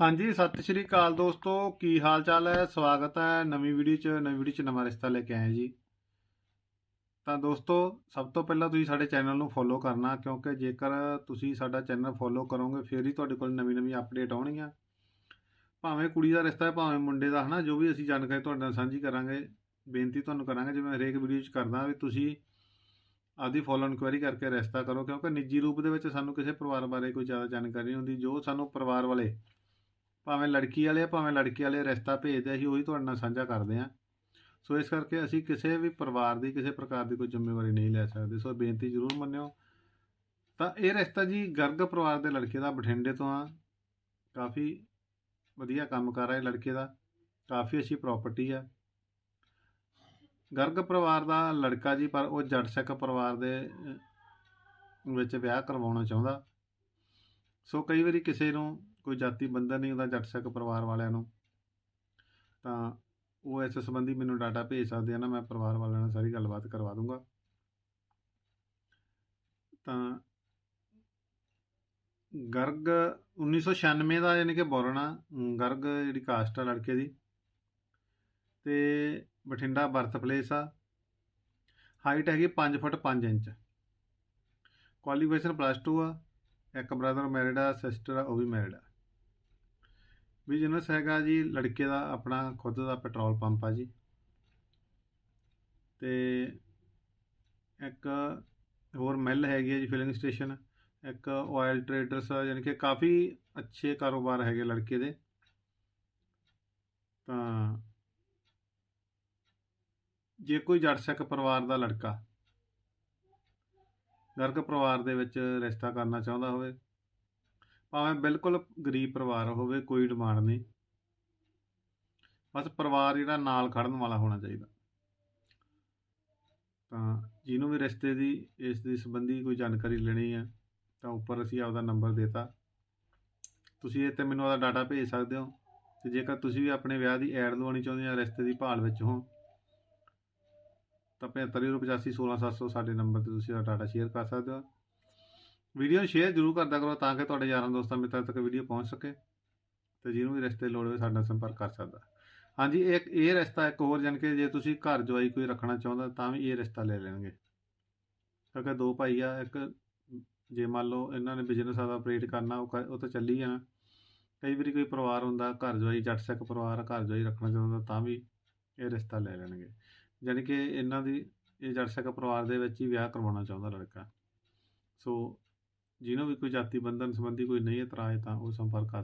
ਹਾਂਜੀ, ਸਤਿ ਸ਼੍ਰੀ ਅਕਾਲ ਦੋਸਤੋ। ਕੀ ਹਾਲ ਚਾਲ ਹੈ? ਸਵਾਗਤ ਹੈ ਨਵੀਂ ਵੀਡੀਓ 'ਚ, ਨਵੀਂ ਵੀਡੀਓ 'ਚ ਨਵਾਂ ਰਿਸ਼ਤਾ ਲੈ ਕੇ ਆਏ ਜੀ। ਤਾਂ ਦੋਸਤੋ, ਸਭ ਤੋਂ ਪਹਿਲਾਂ ਤੁਸੀਂ ਸਾਡੇ ਚੈਨਲ ਨੂੰ ਫੋਲੋ ਕਰਨਾ, ਕਿਉਂਕਿ ਜੇਕਰ ਤੁਸੀਂ ਸਾਡਾ ਚੈਨਲ ਫੋਲੋ ਕਰੋਗੇ, ਫਿਰ ਹੀ ਤੁਹਾਡੇ ਕੋਲ ਨਵੀਂ ਨਵੀਂ ਅਪਡੇਟ ਆਉਣਗੀਆਂ। ਭਾਵੇਂ ਕੁੜੀ ਦਾ ਰਿਸ਼ਤਾ ਹੈ, ਭਾਵੇਂ ਮੁੰਡੇ ਦਾ, ਹਨਾ, ਜੋ ਵੀ ਅਸੀਂ ਜਾਣਕਾਰੀ ਤੁਹਾਡੇ ਨਾਲ ਸਾਂਝੀ ਕਰਾਂਗੇ, ਬੇਨਤੀ ਤੁਹਾਨੂੰ ਕਰਾਂਗੇ, ਜਿਵੇਂ ਹਰੇਕ ਵੀਡੀਓ 'ਚ ਕਰਦਾ ਵੀ ਤੁਸੀਂ ਆਪਦੀ ਫੋਲੋ ਇਨਕੁਆਇਰੀ ਕਰਕੇ ਰਿਸ਼ਤਾ ਕਰੋ, ਕਿਉਂਕਿ ਨਿੱਜੀ ਰੂਪ ਦੇ ਵਿੱਚ ਸਾਨੂੰ ਕਿਸੇ ਪਰਿਵਾਰ ਬਾਰੇ ਕੋਈ ਜ਼ਿਆਦਾ ਜਾਣਕਾਰੀ ਨਹੀਂ ਹੁੰਦੀ। ਜੋ ਸਾਨੂੰ ਪਰਿਵਾਰ ਵਾਲੇ ਭਾਵੇਂ ਲੜਕੀ ਵਾਲੇ ਭਾਵੇਂ ਲੜਕੇ ਵਾਲੇ ਰਿਸ਼ਤਾ ਭੇਜਦੇ ਅਸੀਂ ਉਹੀ ਤੁਹਾਡੇ ਨਾਲ ਸਾਂਝਾ ਕਰਦੇ ਹਾਂ ਸੋ ਇਸ ਕਰਕੇ ਅਸੀਂ ਕਿਸੇ ਵੀ ਪਰਿਵਾਰ ਦੀ, ਕਿਸੇ ਪ੍ਰਕਾਰ ਦੀ ਕੋਈ ਜ਼ਿੰਮੇਵਾਰੀ ਨਹੀਂ ਲੈ ਸਕਦੇ। ਸੋ ਬੇਨਤੀ ਜ਼ਰੂਰ ਮੰਨਿਓ। ਤਾਂ ਇਹ ਰਿਸ਼ਤਾ ਜੀ ਗਰਗ ਪਰਿਵਾਰ ਦੇ ਲੜਕੇ ਦਾ, ਬਠਿੰਡੇ ਤੋਂ ਆ। ਕਾਫੀ ਵਧੀਆ ਕੰਮ ਕਰ ਰਿਹਾ ਲੜਕੇ ਦਾ। ਕਾਫੀ ਅੱਛੀ ਪ੍ਰਾਪਰਟੀ ਆ। ਗਰਗ ਪਰਿਵਾਰ ਦਾ ਲੜਕਾ ਜੀ, ਪਰ ਉਹ ਜੱਟ ਸਿੱਖ ਪਰਿਵਾਰ ਦੇ ਵਿੱਚ ਵਿਆਹ ਕਰਵਾਉਣਾ ਚਾਹੁੰਦਾ। ਸੋ ਕਈ ਵਾਰੀ ਕਿਸੇ ਨੂੰ ਕੋਈ ਜਾਤੀ ਬੰਧਨ ਨਹੀਂ ਹੁੰਦਾ ਜੱਟ ਸਿੱਖ ਪਰਿਵਾਰ ਵਾਲਿਆਂ ਨੂੰ, ਤਾਂ ਉਹ ਇਸ ਸੰਬੰਧੀ ਮੈਨੂੰ ਡਾਟਾ ਭੇਜ ਸਕਦੇ ਆ ਨਾ, ਮੈਂ ਪਰਿਵਾਰ ਵਾਲਿਆਂ ਨਾਲ ਸਾਰੀ ਗੱਲਬਾਤ ਕਰਵਾ ਦੂੰਗਾ। ਤਾਂ ਗਰਗ 1996 ਦਾ ਯਾਨੀ ਕਿ ਬੋਰਨ ਆ, ਗਰਗ ਜਿਹੜੀ ਕਾਸਟ ਆ ਲੜਕੇ ਦੀ, ਤੇ ਬਠਿੰਡਾ ਬਰਥ ਪਲੇਸ ਆ, ਹਾਈਟ ਹੈਗੀ 5 ਫੁੱਟ 5 ਇੰਚ। ਕੁਆਲੀਫਿਕੇਸ਼ਨ ਪਲੱਸ 2 ਆ, ਇੱਕ ਬ੍ਰਦਰ ਮੈਰਿਡ ਆ, ਸਿਸਟਰ ਆ, ਉਹ ਵੀ ਮੈਰਿਡ ਆ। ਬਿਜ਼ਨਸ ਹੈਗਾ ਜੀ, ਲੜਕੇ ਦਾ ਆਪਣਾ ਖੁਦ ਦਾ ਪੈਟਰੋਲ ਪੰਪ ਆ ਜੀ। ਤੇ ਇੱਕ ਹੋਰ ਮਿਲ ਹੈਗੀ ਹੈ ਜੀ, ਫਿਲਿੰਗ ਸਟੇਸ਼ਨ। ਇੱਕ ਆਇਲ ਟਰੇਡਰਸ ਆ, ਯਾਨੀ ਕਿ ਕਾਫੀ ਅੱਛੇ ਕਾਰੋਬਾਰ ਹੈਗੇ ਲੜਕੇ ਦੇ। ਤਾਂ ਜੇ ਕੋਈ ਜੱਟ ਸਿੱਖ ਪਰਿਵਾਰ ਦਾ ਲੜਕਾ ਗਰਗ ਪਰਿਵਾਰ ਦੇ ਵਿੱਚ ਰਿਸ਼ਤਾ ਕਰਨਾ ਚਾਹੁੰਦਾ ਹੋਵੇ ਭਾਵੇਂ ਬਿਲਕੁਲ ਗਰੀਬ ਪਰਿਵਾਰ ਹੋਵੇ, ਕੋਈ ਡਿਮਾਂਡ ਨਹੀਂ। ਬਸ ਪਰਿਵਾਰ ਜਿਹੜਾ ਨਾਲ ਖੜਨ ਵਾਲਾ ਹੋਣਾ ਚਾਹੀਦਾ। ਤਾਂ ਜਿਹਨੂੰ ਵੀ ਰਿਸ਼ਤੇ ਦੀ, ਇਸ ਦੀ ਸੰਬੰਧੀ ਕੋਈ ਜਾਣਕਾਰੀ ਲੈਣੀ ਹੈ ਤਾਂ ਉੱਪਰ ਅਸੀਂ ਆਪਦਾ ਨੰਬਰ ਦੇਤਾ। ਤੁਸੀਂ ਇਹ ਤੇ ਮੈਨੂੰ ਆਪਦਾ ਡਾਟਾ ਭੇਜ ਸਕਦੇ ਹੋ, ਤੇ ਜੇਕਰ ਤੁਸੀਂ ਵੀ ਆਪਣੇ ਵਿਆਹ ਦੀ ਐਡ ਲਵਾਉਣੀ ਚਾਹੁੰਦੇ ਹੋ ਰਿਸ਼ਤੇ ਦੀ ਭਾਲ ਵਿੱਚ ਹੋ ਤਾਂ 7585 16700 ਸਾਡੇ ਨੰਬਰ ਤੇ ਤੁਸੀਂ ਡਾਟਾ ਸ਼ੇਅਰ ਕਰ ਸਕਦੇ ਹੋ। ਵੀਡੀਓ ਨੂੰ ਸ਼ੇਅਰ ਜ਼ਰੂਰ ਕਰਦਾ ਕਰੋ ਤਾਂ ਕਿ ਤੁਹਾਡੇ ਯਾਰਾਂ ਦੋਸਤਾਂ ਮਿੱਤਰਾਂ ਤੱਕ ਵੀਡੀਓ ਪਹੁੰਚ ਸਕੇ ਤੇ ਜਿਹਨੂੰ ਵੀ ਰਿਸ਼ਤੇ ਦੀ ਲੋੜ ਹੋਵੇ ਸਾਡੇ ਨਾਲ ਸੰਪਰਕ ਕਰ ਸਕਦਾ। ਹਾਂਜੀ, ਇੱਕ ਇਹ ਰਿਸ਼ਤਾ ਇੱਕ ਹੋਰ ਜਾਣ ਕੇ ਜੇ ਤੁਸੀਂ ਘਰ ਜਵਾਈ ਕੋਈ ਰੱਖਣਾ ਚਾਹੁੰਦਾ ਤਾਂ ਵੀ ਇਹ ਰਿਸ਼ਤਾ ਲੈ ਲੈਣਗੇ। ਕਿਉਂਕਿ ਦੋ ਭਾਈ ਆ, ਇੱਕ ਜੇ ਮੰਨ ਲਓ ਇਹਨਾਂ ਨੇ ਬਿਜ਼ਨਸ ਆਦਾ ਆਪਰੇਟ ਕਰਨਾ, ਉਹ ਕ- ਉਹ ਤਾਂ ਚੱਲੀ ਜਾਣਾ। ਕਈ ਵਾਰੀ ਕੋਈ ਪਰਿਵਾਰ ਹੁੰਦਾ, ਘਰ ਜਵਾਈ ਜੱਟ ਸਿੱਖ ਪਰਿਵਾਰ ਘਰ ਜਵਾਈ ਰੱਖਣਾ ਚਾਹੁੰਦਾ ਤਾਂ ਵੀ ਇਹ ਰਿਸ਼ਤਾ ਲੈ ਲੈਣਗੇ। ਜਾਣੀ ਕਿ ਇਹਨਾਂ ਦੀ ਇਹ ਜੱਟ ਸਿੱਖ ਪਰਿਵਾਰ ਦੇ ਵਿੱਚ ਹੀ ਵਿਆਹ ਕਰਵਾਉਣਾ ਚਾਹੁੰਦਾ ਲੜਕਾ। ਸੋ ਜਿਹਨੂੰ ਵੀ ਕੋਈ ਜਾਤੀ ਬੰਧਨ ਸੰਬੰਧੀ ਕੋਈ ਨਹੀਂ ਇਤਰਾਜ਼ ਤਾਂ ਉਹ ਸੰਪਰਕ ਕਰ